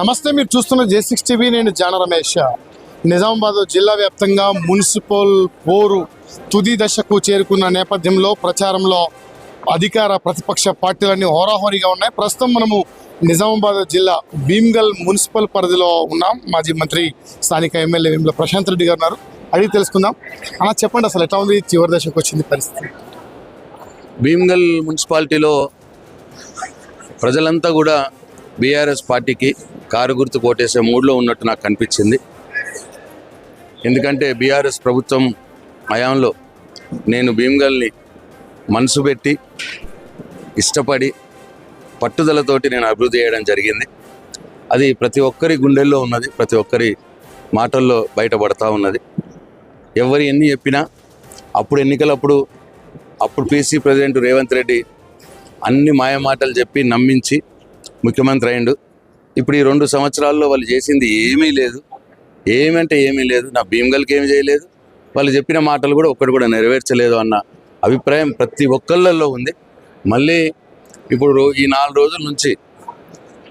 నమస్తే మీరు చూస్తున్న జే సిక్స్ టీవీ నేను జాన రమేష్. నిజామాబాద్ జిల్లా వ్యాప్తంగా మున్సిపల్ పోరు తుది దశకు చేరుకున్న నేపథ్యంలో ప్రచారంలో అధికార ప్రతిపక్ష పార్టీలన్నీ హోరాహోరీగా ఉన్నాయి. ప్రస్తుతం మనము నిజామాబాద్ జిల్లా భీమ్గల్ మున్సిపల్ పరిధిలో ఉన్నాం. మాజీ మంత్రి స్థానిక ఎమ్మెల్యే వేముల ప్రశాంత్ రెడ్డి గారు ఉన్నారు. అడిగి తెలుసుకుందాం. అలా చెప్పండి అసలు ఎట్లా ఉంది? చివరి దశకు వచ్చింది పరిస్థితి. భీమ్గల్ మున్సిపాలిటీలో ప్రజలంతా కూడా బీఆర్ఎస్ పార్టీకి కారు గుర్తు కోటేసే మూడ్లో ఉన్నట్టు నాకు కనిపించింది. ఎందుకంటే బీఆర్ఎస్ ప్రభుత్వం హయాంలో నేను భీమ్గల్ని మనసు పెట్టి ఇష్టపడి పట్టుదలతోటి నేను అభివృద్ధి చేయడం జరిగింది. అది ప్రతి ఒక్కరి గుండెల్లో ఉన్నది ప్రతి ఒక్కరి మాటల్లో బయటపడతా ఉన్నది. ఎవరు ఎన్ని చెప్పినా అప్పుడు ఎన్నికలప్పుడు అప్పుడు పీసీ ప్రెసిడెంట్ రేవంత్ రెడ్డి అన్ని మాయమాటలు చెప్పి నమ్మించి ముఖ్యమంత్రి అయిండు. ఇప్పుడు ఈ రెండు సంవత్సరాల్లో వాళ్ళు చేసింది ఏమీ లేదు. ఏమంటే ఏమీ లేదు. నా భీమ్గల్కి ఏమి చేయలేదు. వాళ్ళు చెప్పిన మాటలు కూడా ఒక్కటి కూడా నెరవేర్చలేదు అన్న అభిప్రాయం ప్రతి ఒక్కళ్ళల్లో ఉంది. మళ్ళీ ఇప్పుడు ఈ నాలుగు రోజుల నుంచి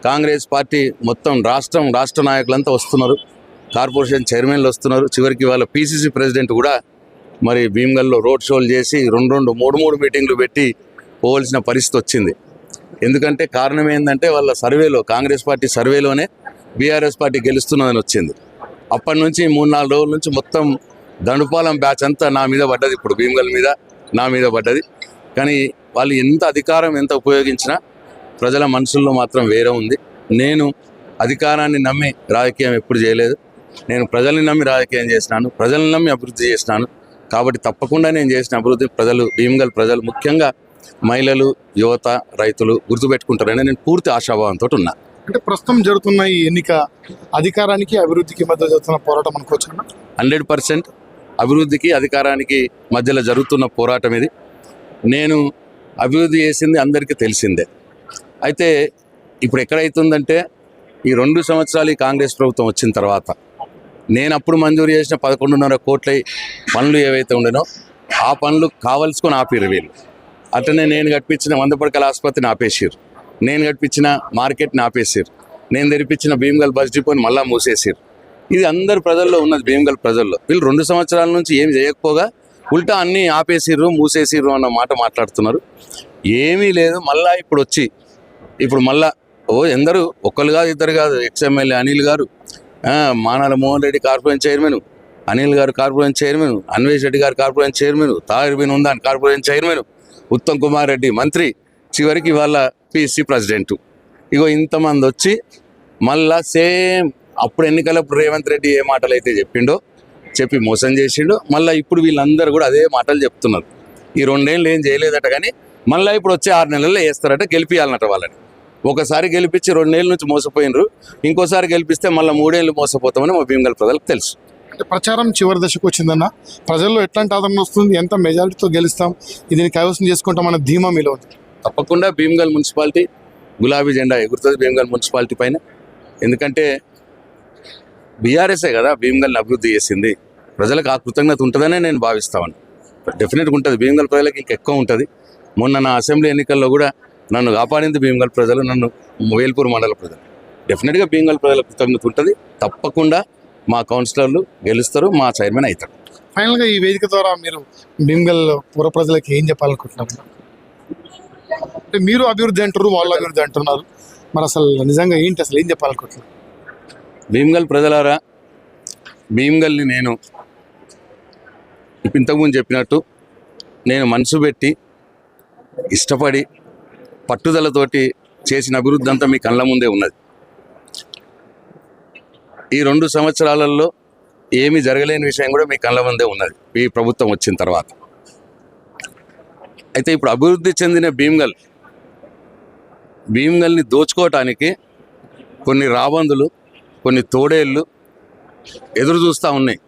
కాంగ్రెస్ పార్టీ మొత్తం రాష్ట్రం రాష్ట్ర నాయకులంతా వస్తున్నారు. కార్పొరేషన్ చైర్మన్లు వస్తున్నారు. చివరికి వాళ్ళ పీసీసీ ప్రెసిడెంట్ కూడా మరి భీమ్గల్లో రోడ్ షోలు చేసి రెండు రెండు మూడు మూడు మీటింగ్లు పెట్టి పోవలసిన పరిస్థితి వచ్చింది. ఎందుకంటే కారణం ఏంటంటే వాళ్ళ సర్వేలో కాంగ్రెస్ పార్టీ సర్వేలోనే బీఆర్ఎస్ పార్టీ గెలుస్తున్నదని వచ్చింది. అప్పటి నుంచి మూడు నాలుగు రోజుల నుంచి మొత్తం దండుపాలెం బ్యాచ్ అంతా నా మీద పడ్డది. ఇప్పుడు భీమ్గల్ మీద నా మీద పడ్డది. కానీ వాళ్ళు ఎంత అధికారం ఎంత ఉపయోగించినా ప్రజల మనసుల్లో మాత్రం వేరే ఉంది. నేను అధికారాన్ని నమ్మి రాజకీయం ఎప్పుడు చేయలేదు. నేను ప్రజల్ని నమ్మి రాజకీయం చేసినాను. ప్రజల్ని నమ్మి అభివృద్ధి చేసినాను. కాబట్టి తప్పకుండా నేను చేసిన అభివృద్ధి ప్రజలు భీమగల్ ప్రజలు ముఖ్యంగా మహిళలు యువత రైతులు గుర్తుపెట్టుకుంటారని నేను పూర్తి ఆశాభావంతో ఉన్నా. అంటే ప్రస్తుతం జరుగుతున్న ఈ ఎన్నిక అధికారానికి అభివృద్ధికి మధ్య జరుగుతున్న పోరాటం అనుకోవచ్చు? హండ్రెడ్ పర్సెంట్ అభివృద్ధికి అధికారానికి మధ్యలో జరుగుతున్న పోరాటం ఇది. నేను అభివృద్ధి చేసింది అందరికీ తెలిసిందే. అయితే ఇప్పుడు ఎక్కడైతుందంటే ఈ రెండు సంవత్సరాలు ఈ కాంగ్రెస్ ప్రభుత్వం వచ్చిన తర్వాత నేను అప్పుడు మంజూరు చేసిన పదకొండున్నర కోట్ల పనులు ఏవైతే ఉండేనో ఆ పనులు కావలసుకొని ఆపిరు వీళ్ళు. అట్లనే నేను కట్టించిన వంద పడకల ఆసుపత్రిని ఆపేసారు నేను కట్టించిన మార్కెట్ని ఆపేసారు నేను తెరిపించిన భీమ్గల్ బస్ డిపోని మళ్ళా మూసేసారు ఇది అందరు ప్రజల్లో ఉన్నది భీమ్గల్ ప్రజల్లో. వీళ్ళు రెండు సంవత్సరాల నుంచి ఏం చేయకపోగా ఉల్టా అన్నీ ఆపేసిర్రు మూసేసిర్రు అన్న మాట మాట్లాడుతున్నారు. ఏమీ లేదు మళ్ళా ఇప్పుడు వచ్చి ఇప్పుడు మళ్ళా ఓ ఎందరు ఒక్కరు కాదు ఇద్దరు కాదు ex MLA Anil garu Manala Mohan Reddy corporation chairman Anil garu corporation chairman Anvesh Reddy గారు corporation chairman Tahir bin Hamdan corporation chairman Uttam Kumar Reddy మంత్రి చివరికి వాళ్ళ పిఎస్సి ప్రెసిడెంట్. ఇగో ఇంతమంది వచ్చి మళ్ళా సేమ్ అప్పుడు ఎన్నికలప్పుడు రేవంత్ రెడ్డి ఏ మాటలు అయితే చెప్పిండో చెప్పి మోసం చేసిండో మళ్ళీ ఇప్పుడు వీళ్ళందరూ కూడా అదే మాటలు చెప్తున్నారు. ఈ రెండేళ్ళు ఏం చేయలేదట కానీ మళ్ళీ ఇప్పుడు వచ్చే ఆరు నెలల్లో వేస్తారట గెలిపియాలన్నట వాళ్ళని. ఒకసారి గెలిపించి రెండేళ్ళ నుంచి మోసపోయినరు ఇంకోసారి గెలిపిస్తే మళ్ళీ మూడేళ్ళు మోసపోతామని మా భీమగల్ ప్రజలకు తెలుసు. ప్రచారం చివరి దశకు వచ్చిందన్న. ప్రజల్లో ఎట్లాంటి ఆదరణ వస్తుంది? ఎంత మెజారిటీతో గెలుస్తాం? దీన్ని కైవసం చేసుకుంటాం అనే ధీమా మీలో తప్పకుండా భీమగల్ మున్సిపాలిటీ గులాబీ జెండా ఎగురుతుంది భీమగల్ మున్సిపాలిటీ పైన. ఎందుకంటే బీఆర్ఎస్ఏ కదా భీమగల్ని అభివృద్ధి చేసింది. ప్రజలకు ఆ కృతజ్ఞత ఉంటుందనే నేను భావిస్తాను డెఫినెట్గా ఉంటుంది. భీమగల్ ప్రజలకు ఇంకెక్కువ ఉంటుంది. మొన్న నా అసెంబ్లీ ఎన్నికల్లో కూడా నన్ను కాపాడింది భీమగల్ ప్రజలు నన్ను వేల్పూర్ మండల ప్రజలు. డెఫినెట్గా భీమగల్ ప్రజలకు కృతజ్ఞత ఉంటుంది. తప్పకుండా మా కౌన్సిలర్లు గెలుస్తారు మా చైర్మన్ అవుతారు ఫైనల్గా ఈ వేదిక ద్వారా మీరు భీమ్గల్ పుర ప్రజలకు ఏం చెప్పాలనుకుంటున్నారు? అంటే మీరు అభివృద్ధి అంటారు వాళ్ళు అభివృద్ధి అంటున్నారు. మరి అసలు నిజంగా ఏంటి అసలు ఏం చెప్పాలనుకుంటున్నారు? భీమ్గల్ ప్రజలారా భీమ్గల్ని నేను ఇంతకుముందు చెప్పినట్టు నేను మనసు పెట్టి ఇష్టపడి పట్టుదలతోటి చేసిన అభివృద్ధి అంతా మీ కళ్ళ ముందే ఉన్నది. ఈ రెండు సంవత్సరాలలో ఏమీ జరగలేని విషయం కూడా మీ కళ్ళ ముందే ఉన్నది. ఈ ప్రభుత్వం వచ్చిన తర్వాత. అయితే ఇప్పుడు అభివృద్ధి చెందిన భీమ్గల్ భీమ్గల్ని దోచుకోవటానికి కొన్ని రాబందులు కొన్ని తోడేళ్ళు ఎదురు చూస్తూ ఉన్నాయి.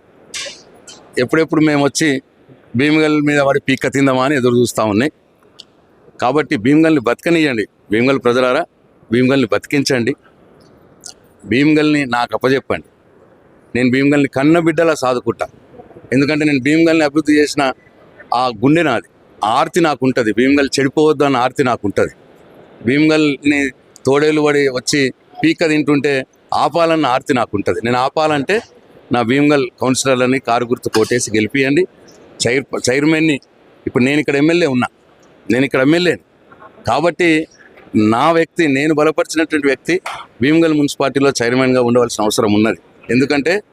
ఎప్పుడెప్పుడు మేము వచ్చి భీమగల్ మీద వాడి పీక్క తిందామా అని ఎదురు చూస్తూ ఉన్నాయి. కాబట్టి భీమ్గల్ని బతకనియండి భీమగల్ ప్రజలారా భీమగల్ని బతికించండి. భీమగల్ని నాకు అప్పచెప్పండి నేను భీమగల్ని కన్న బిడ్డలా సాదుకుంటా. ఎందుకంటే నేను భీమ్గల్ని అభివృద్ధి చేసిన ఆ గుండె నాది. ఆర్తి నాకు ఉంటుంది భీమగల్ చెడిపోవద్దు అన్న ఆర్తి నాకు ఉంటుంది భీమగల్ని తోడేలు పడి వచ్చి పీక తింటుంటే ఆపాలన్న ఆర్తి నాకు ఉంటుంది నేను ఆపాలంటే నా భీమ్గల్ కౌన్సిలర్లని కారు గుర్తు కోటేసి గెలిపియండి. చైర్ చైర్మన్ని ఇప్పుడు నేను ఇక్కడ ఎమ్మెల్యే ఉన్నా. నేను ఇక్కడ ఎమ్మెల్యేని. కాబట్టి నా వ్యక్తి నేను బలపరిచినటువంటి వ్యక్తి భీమ్గల్ మున్సిపాలిటీలో చైర్మన్గా ఉండవలసిన అవసరం ఉన్నది. ఎందుకంటే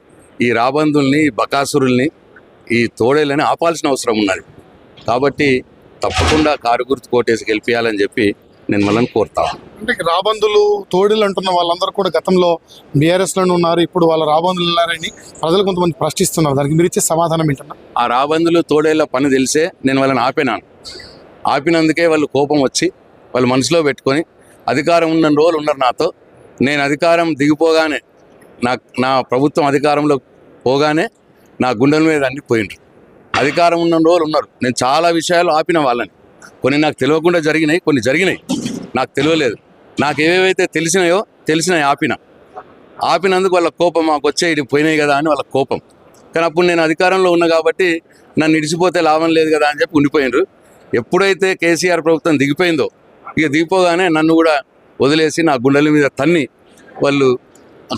ఈ రాబందుల్ని ఈ బకాసురుల్ని ఈ తోడేళ్ళని ఆపాల్సిన అవసరం ఉన్నది. కాబట్టి తప్పకుండా కారు గుర్తు కోటేసి గెలిపించాలని చెప్పి నేను వాళ్ళని కోరుతా ఉన్నాను. అంటే రాబందులు తోడులు అంటున్న వాళ్ళందరూ కూడా గతంలో బీఆర్ఎస్లోనే ఉన్నారు. ఇప్పుడు వాళ్ళ రాబందులు ఉన్నారని ప్రజలు కొంతమంది ప్రశ్నిస్తున్నారు. దానికి మీరు ఇచ్చే సమాధానం ఏంటన్నా? ఆ రాబందులు తోడేళ్ళ పని తెలిసే నేను వాళ్ళని ఆపినాను ఆపినందుకే వాళ్ళు కోపం వచ్చి వాళ్ళు మనసులో పెట్టుకొని అధికారం ఉన్న రోజులు ఉన్నారు నాతో. నేను అధికారం దిగిపోగానే నా నా ప్రభుత్వం అధికారంలో పోగానే నా గుండెల మీద అన్ని పోయిండ్రు. అధికారం ఉన్న రోజులు ఉన్నారు. నేను చాలా విషయాలు ఆపిన వాళ్ళని. కొన్ని నాకు తెలియకుండా జరిగినాయి కొన్ని జరిగినాయి. నాకు తెలియలేదు. నాకు ఏవేవైతే తెలిసినాయో తెలిసినాయి ఆపిన. ఆపినందుకు వాళ్ళ కోపం మాకు వచ్చే ఇది పోయినాయి కదా అని వాళ్ళ కోపం. కానీ అప్పుడు నేను అధికారంలో ఉన్నా కాబట్టి నన్ను ఇడిచిపోతే లాభం లేదు కదా అని చెప్పి ఉండిపోయినరు ఎప్పుడైతే కేసీఆర్ ప్రభుత్వం దిగిపోయిందో ఇక దిగిపోగానే నన్ను కూడా వదిలేసి నా గుండెల మీద తన్ని వాళ్ళు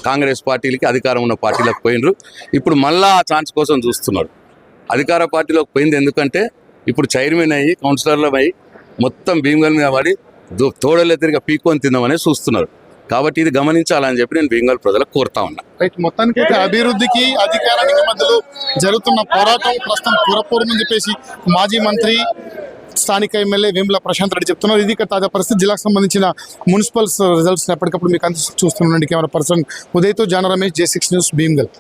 కాంగ్రెస్ పార్టీలకి అధికారం ఉన్న పార్టీలకు పోయినరు. ఇప్పుడు మళ్ళా ఆ ఛాన్స్ కోసం చూస్తున్నారు అధికార పార్టీలోకి పోయింది ఎందుకంటే ఇప్పుడు చైర్మన్ అయ్యి కౌన్సిలర్లు అయ్యి మొత్తం భీమగల్ మీద పడి దో- తోడలే తిరిగి పీక్కొని తిందామని చూస్తున్నారు. కాబట్టి ఇది గమనించాలని చెప్పి నేను భీమగల్ ప్రజలకు కోరుతా ఉన్నా. రైట్ మొత్తానికి అయితే అభివృద్ధికి అధికారానికి మధ్యలో జరుగుతున్న పోరాటం ప్రస్తుతం పురపూరం అని చెప్పేసి మాజీ మంత్రి స్థానిక ఎమ్మెల్యే వేముల ప్రశాంత్ రెడ్డి చెప్తున్నారు. ఇది తాజా పరిస్థితి. జిల్లాకు సంబంధించిన మున్సిపల్ రిజల్ట్స్ ఎప్పటికప్పుడు మీకు అందిస్తూ చూస్తున్నాండి camera person ఉదయ్తో Jana Ramesh J six news Bheemgal.